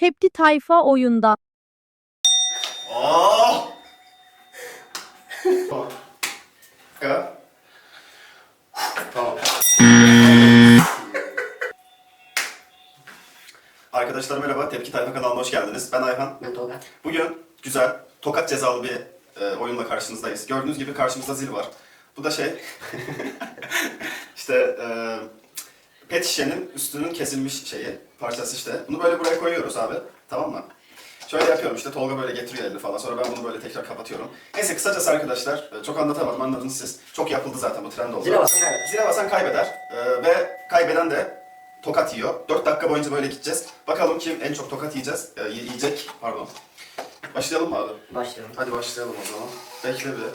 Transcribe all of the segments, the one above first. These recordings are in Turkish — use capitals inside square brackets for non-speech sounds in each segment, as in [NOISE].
Tepki Tayfa oyunda. Aa! Ya. Tamam. Arkadaşlar merhaba, Tepki Tayfa kanalına hoş geldiniz. Ben Ayhan. Ben Tolga. Bugün güzel, tokat cezalı bir e, oyunla karşınızdayız. Gördüğünüz gibi karşımızda zil var. Bu da şey, [LAUGHS] işte e, pet şişenin üstünün kesilmiş şeyi, parçası işte. Bunu böyle buraya koyuyoruz abi, tamam mı? Şöyle yapıyorum işte Tolga böyle getiriyor elini falan sonra ben bunu böyle tekrar kapatıyorum. Neyse kısacası arkadaşlar e, çok anlatamadım anladınız siz. Çok yapıldı zaten bu trend oldu. Zile basan kaybeder. Zile basan kaybeder E, ve kaybeden de tokat yiyor. 4 dakika boyunca böyle gideceğiz. Bakalım kim en çok tokat yiyeceğiz, e, y- yiyecek pardon. Başlayalım mı abi? Başlayalım. Hadi başlayalım o zaman. Bekle bir.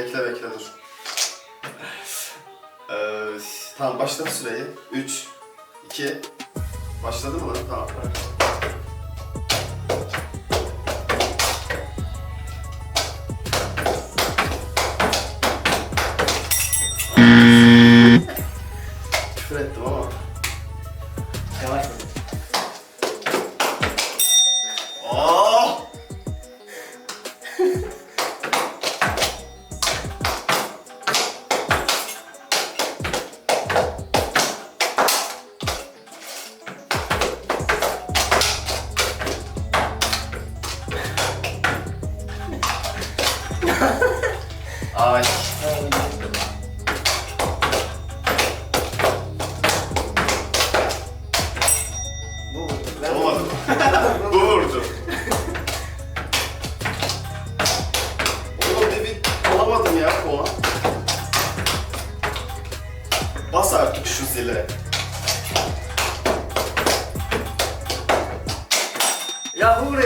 Bekle bekle dur. Ee, tamam başladı süreyi. 3, 2, başladı mı lan? Tamam. Ay. Olmadı. [LAUGHS] Bu vurdu. Oğlum ne bir alamadım ya puan. Bas artık şu zile.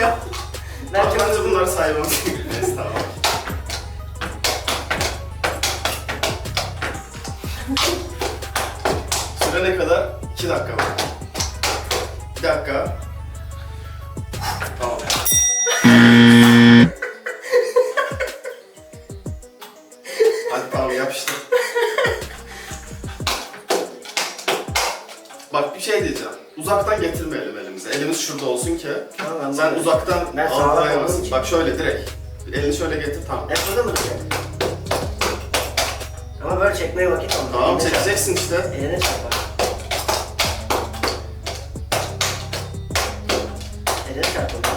Ya. Ben Bak çok bence bunları saymam. Neyse tamam. Süre ne kadar? 2 dakika var. 1 dakika. Tamam. Hadi tamam yapıştır. Bak bir şey diyeceğim. Uzaktan getirmeyelim elimize. Elimiz şurada olsun ki. Tamam, Sen bunu- uzaktan Ben sağlam algılayamazsın. Bak şöyle direkt. Elini şöyle getir tamam. Hep burada mı duracak? Ama böyle çekmeye vakit olmuyor. Tamam çekeceksin işte. çarpar. Eline çarpar. Beleza, gato?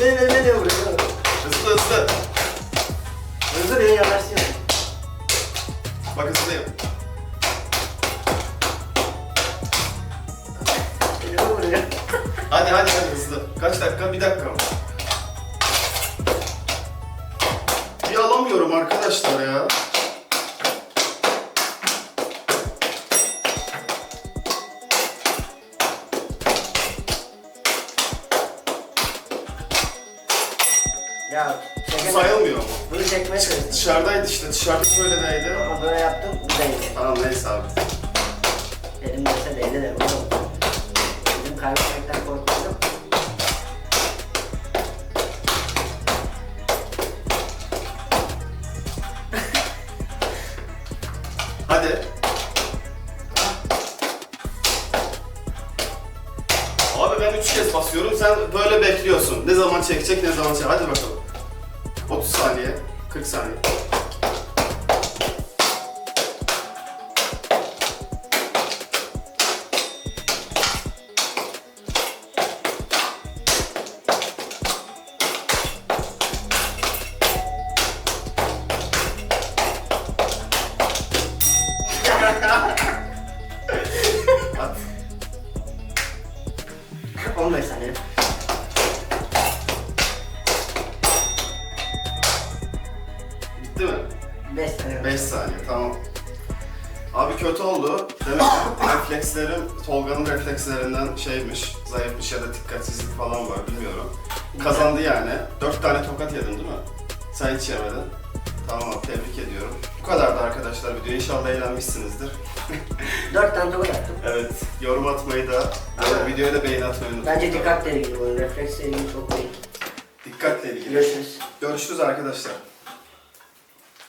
Beni beni beni vuruyor. Hızlı hızlı. Hızlı beni yanaştırıyor. Bak hızlıyım. Beni vuruyor. Hadi hadi hadi hızlı. Kaç dakika? Bir dakika? Bir alamıyorum arkadaşlar ya. Ya çekemem. Sayılmıyor mu? Bunu çekmeye çalıştım. Dışarıdaydı işte. Dışarıda böyle neydi? Ama böyle yaptım, bu değdi. Tamam neyse abi. Elim dese değdi de oğlum. Bizim kaybetmekten korkuyordum. Hadi. Abi ben üç kez basıyorum, sen böyle bekliyorsun. Ne zaman çekecek, ne zaman çekecek. Hadi bakalım. 30 saniye, 40 saniye. At. 15 saniye. 5 saniye. 5 saniye, tamam. Abi kötü oldu. Demek ki [COUGHS] reflekslerim Tolga'nın reflekslerinden şeymiş, zayıfmış ya da dikkatsizlik falan var bilmiyorum. Kazandı yani. Dört tane tokat yedim değil mi? Sen hiç yemedin. Tamam tebrik ediyorum. Bu kadardı arkadaşlar video. İnşallah eğlenmişsinizdir. [LAUGHS] Dört tane tokat attım. Evet, yorum atmayı da, Aynen. videoya da beğeni atmayı unutmayın. Bence dikkatle ilgili bunun refleksle ilgili çok değil. Dikkatle ilgili. Görüşürüz. Görüşürüz arkadaşlar.